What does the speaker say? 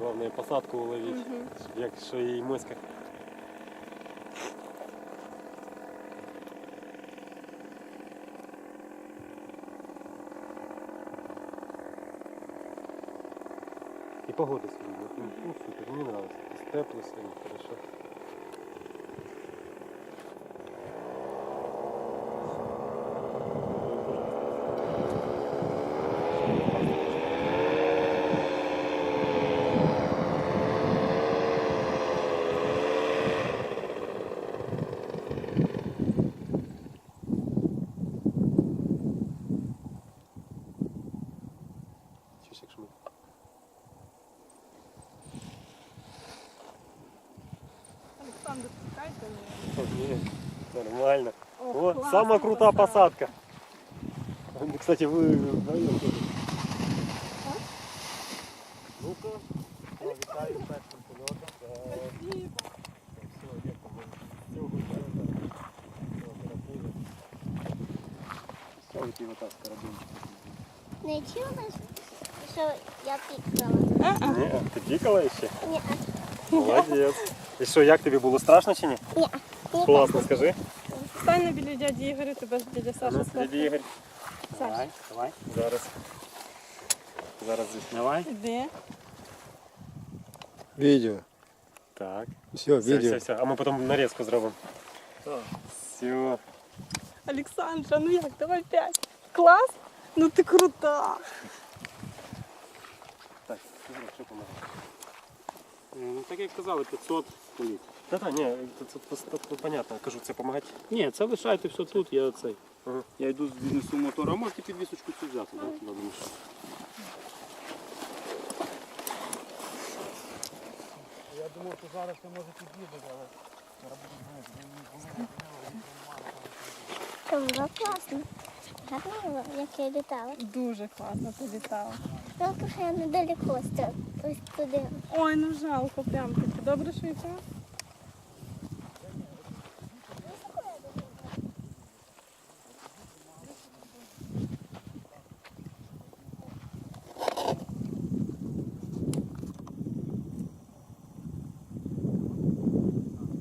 Головне посадку уловити, угу. якщо її миска. И погода сегодня. Ну, ну, супер, мне нравится. Тепло сегодня, хорошо. Олександр, пускайте мене. Ні, нормально. Ох, О, класна самая крутая посадка. посадка. Ну, Кстати, вы вдвоем тоже. Ну-ка, я вітаю з першим польотом. Спасибо. Все, є там, все готово. Все, оперативно. Все, вот так, карабинчик. Не чула, що я пікала? А-а. Ні, ти пікала ще? Ні, Молодець. І що, як тобі було страшно чи ні? ні. Класно, скажи. Стань на біля дяді Ігоря, тебе ж дядя Саша Ну. Дядя Ігор. Саша, давай. Зараз. Зараз. Давай. іди. Видео. Так. Все, Все, видео. все, все. А ми потім нарізку зробимо. Так. Все. Олександра, ну як, давай п'ять. Клас? Ну ти крута. Так, що помогти? Ну так як казали, 500 політ. Та та ні, це, це, це, це понятно. Кажу, це допомагати. Ні, це лишайте все тут, я цей. Ага. Я йду віднесу мотор, а можете підвісочку цю взяти, да, туди думаю. Я думав, що зараз це може під'їде, але Це було класно. Гарно було, як я літала. Дуже класно ти літала. Тільки що я недалеко. Ось туди. Ой, ну жалко, прям таки. Добре, що і?